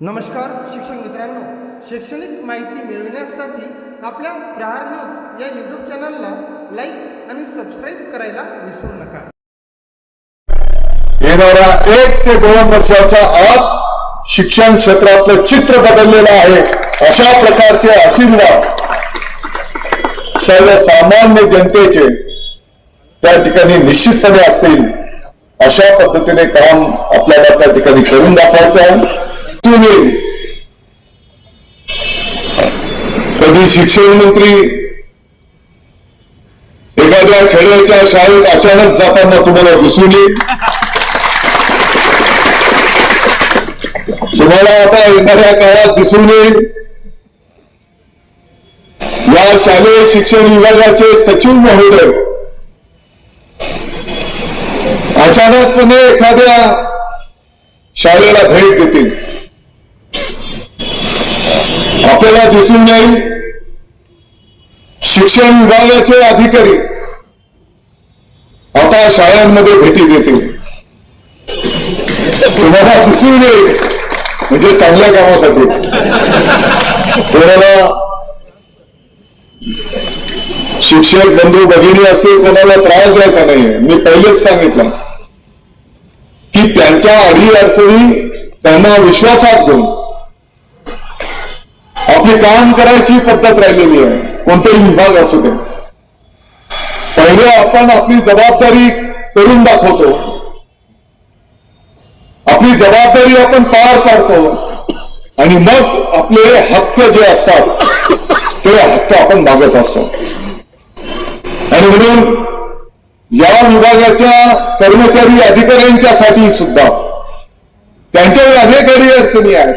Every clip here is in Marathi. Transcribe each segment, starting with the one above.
नमस्कार शिक्षक मित्रांनो. शैक्षणिक माहिती मिळविण्यासाठी आपल्या प्रहार न्यूज या यूट्यूब चॅनलला लाईक आणि सबस्क्राईब करायला विसरू नका. येणाऱ्या एक ते दोन वर्षाच्या आत शिक्षण क्षेत्रातलं चित्र बदललेलं आहे. अशा प्रकारचे आशीर्वाद सर्वसामान्य जनतेचे त्या ठिकाणी निश्चितपणे असतील. अशा पद्धतीने काम आपल्याला त्या ठिकाणी करून दाखवायचं आहे. तुम्ही कधी शिक्षण मंत्री एखाद्या खेड्याच्या शाळेत अचानक जाताना तुम्हाला दिसून येईल. तुम्हाला आता येणाऱ्या काळात दिसून येईल. या शालेय शिक्षण विभागाचे सचिव महोदय अचानकपणे एखाद्या शाळेला भेट देतील. आपल्याला दिसून येईल. शिक्षण विभागाचे अधिकारी आता शाळांमध्ये भेटी देतील. तुम्हाला दिसून येईल. म्हणजे चांगल्या कामासाठी. कोणाला शिक्षक बंधू भगिनी असतील कोणाला त्रास द्यायचा नाहीये. मी पहिलेच सांगितलं की त्यांच्या अडी अडचणी त्यांना विश्वासात घेऊन आपली काम करायची पद्धत राहिलेली आहे. कोणताही विभाग असू दे. पहिले आपण आपली जबाबदारी करून दाखवतो. आपली जबाबदारी आपण पार पाडतो. आणि मग आपले हक्क जे असतात ते हक्क आपण मागत असतो. आणि म्हणून या विभागाच्या कर्मचारी अधिकाऱ्यांच्यासाठी सुद्धा त्यांच्या अनेक अडी अडचणी आहेत.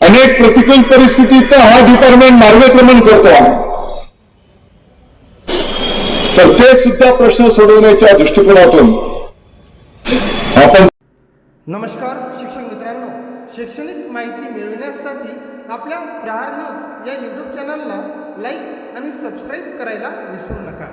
अनेक प्रतिकूल परिस्थितीत हा डिपार्टमेंट मार्गक्रमण करतो आहे. तर ते सुद्धा प्रश्न सोडवण्याच्या दृष्टिकोनातून आपण नमस्कार शिक्षक मित्रांनो. शैक्षणिक माहिती मिळविण्यासाठी आपल्या प्रहार न्यूज या यूट्यूब चॅनलला लाईक आणि सबस्क्राईब करायला विसरू नका.